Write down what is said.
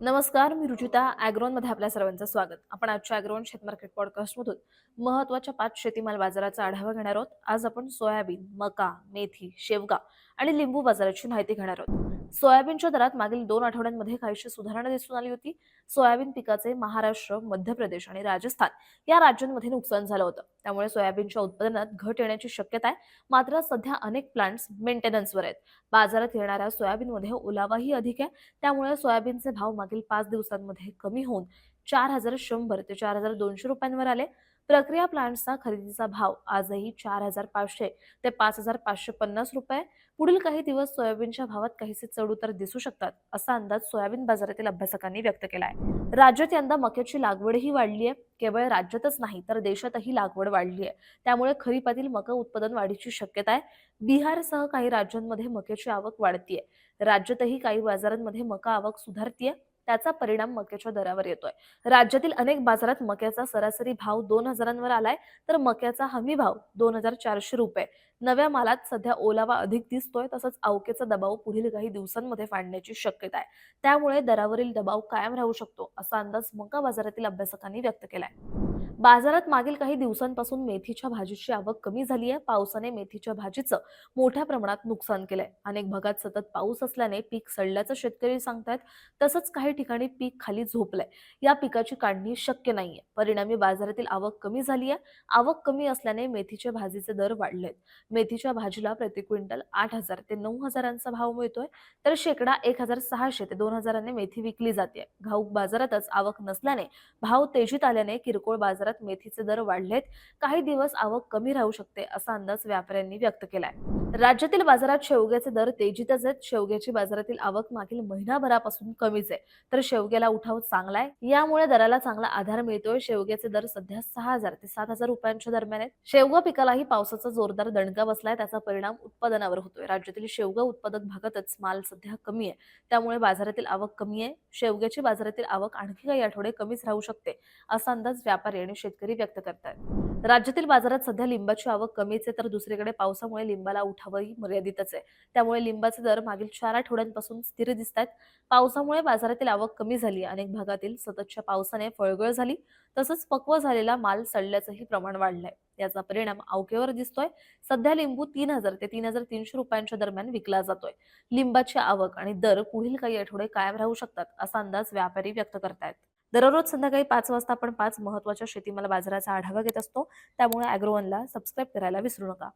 नमस्कार मी रुचिता मध्ये आपल्या सर्वांचं स्वागत. आपण आजच्या अॅग्रोन शेत मार्केट पॉडकास्टमधून महत्त्वाच्या पाच शेतीमाल बाजाराचा आढावा घेणार आहोत. आज आपण सोयाबीन मका मेथी शेवगा आणि लिंबू बाजाराची माहिती घेणार आहोत. सोयाबीनच्या दरात मागील दोन आठवड्यांमध्ये काहीशी सुधारणा दिसून आली होती. सोयाबीन पिकाचे महाराष्ट्र मध्य प्रदेश आणि राजस्थान या राज्यांमध्ये नुकसान झालं होतं. त्यामुळे सोयाबीनच्या उत्पादनात घट येण्याची शक्यता आहे. मात्र सध्या अनेक प्लांट्स मेंटेनन्सवर आहेत. बाजारात येणाऱ्या सोयाबीनमध्ये ओलावाही अधिक आहे. त्यामुळे सोयाबीनचे भाव मागील पाच दिवसांमध्ये कमी होऊन चार हजार शंभर ते चार हजार दोनशे रुपयांवर आले. प्रक्रिया प्लांट्सचा खरेदीचा भाव आजही चार हजार पाचशे ते पाच हजार पाचशे पन्नास रुपये. पुढील काही दिवस सोयाबीनच्या भावात काहीसे चढ उतर दिसू शकतात असा अंदाज सोयाबीन बाजारातील अभ्यासकांनी व्यक्त केला आहे राज्यात यंदा मक्याची लागवडही वाढली आहे. केवळ राज्यातच नाही तर देशातही लागवड वाढली आहे. त्यामुळे खरीपातील मका उत्पादन वाढीची शक्यता आहे. बिहारसह काही राज्यांमध्ये मक्याची आवक वाढतीये. राज्यातही काही बाजारांमध्ये मका आवक सुधारतीये. त्याचा परिणाम मक्याच्या दरावर येतोय. राज्यातील अनेक बाजारात मक्याचा सरासरी भाव दोन हजारांवर आलाय तर मक्याचा हमी भाव दोन हजार चारशे रुपये. नव्या मालात सध्या ओलावा अधिक दिसतोय तसंच अवकेचा दबाव पुढील काही दिवसांमध्ये वाढण्याची शक्यता आहे. त्यामुळे दरावरील दबाव कायम राहू शकतो असा अंदाज मका बाजारातील अभ्यासकांनी व्यक्त केलाय. बाजारात मागील काही दिवसांपासून मेथीच्या भाजीची आवक कमी झाली आहे पावसाने मेथीच्या भाजीचं मोठ्या प्रमाणात नुकसान केलंय. अनेक भागात सतत पाऊस असल्याने पीक सडल्याचं शेतकरी सांगतायत. तसंच काही ठिकाणी पीक खाली झोपलंय. या पिकाची काढणी शक्य नाहीये. परिणामी बाजारातील आवक कमी झाली आहे आवक कमी असल्याने मेथीच्या भाजीचे दर वाढलेत. मेथीच्या भाजीला प्रति क्विंटल आठ हजार ते नऊ हजारांचा भाव मिळतोय. तर शेकडा एक हजार सहाशे ते दोन हजारांनी मेथी विकली जाते घाऊक बाजारातच आवक नसल्याने भाव तेजीत आल्याने किरकोळ बाजारात मेथीचे दर वाढलेत. काही दिवस आवक कमी राहू शकते असा अंदाज व्यापाऱ्यांनी व्यक्त केलाय. राज्यातील बाजारात शेवग्याचे दर तेजीतच आहेत. शेवग्याची बाजारातील आवक मागील महिनाभरापासून कमीच आहे. तर शेवग्याला उठाव चांगला आहे. यामुळे दराला चांगला आधार मिळतोय. शेवग्याचे दर सध्या सहा हजार ते सात हजार रुपयांच्या दरम्यान आहेत. शेवगा पिकालाही पावसाचा जोरदार दणका बसलाय. त्याचा परिणाम उत्पादनावर होतोय. राज्यातील शेवगा उत्पादक भागातच माल सध्या कमी आहे. त्यामुळे बाजारातील आवक कमी आहे. शेवग्याची बाजारातील आवक आणखी काही आठवडे कमीच राहू शकते असा अंदाज व्यापारी आणि शेतकरी व्यक्त करतात राज्यातील बाजारात सध्या लिंबाची आवक कमीच आहे. तर दुसरीकडे पावसामुळे लिंबाला उठावही मर्यादितच आहे. त्यामुळे लिंबाचे दर मागील चार आठवड्यांपासून स्थिर दिसत आहेत पावसामुळे बाजारातील आवक कमी झाली. अनेक भागातील सततच्या पावसाने फळगळ झाली. तसंच पक्व झालेला माल सडल्याचंही प्रमाण वाढलंय. याचा परिणाम अवकेवर दिसतोय. सध्या लिंबू तीन हजार ते तीन हजार तीनशे रुपयांच्या दरम्यान विकला जातोय. लिंबाची आवक आणि दर पुढील काही आठवडे कायम राहू शकतात असा अंदाज व्यापारी व्यक्त करतायत. दररोज संध्याकाळी पाच वाजता आपण पाच महत्त्वाच्या शेतीमाल बाजाराचा आढावा घेत असतो. त्यामुळे अॅग्रोवनला सबस्क्राईब करायला विसरू नका.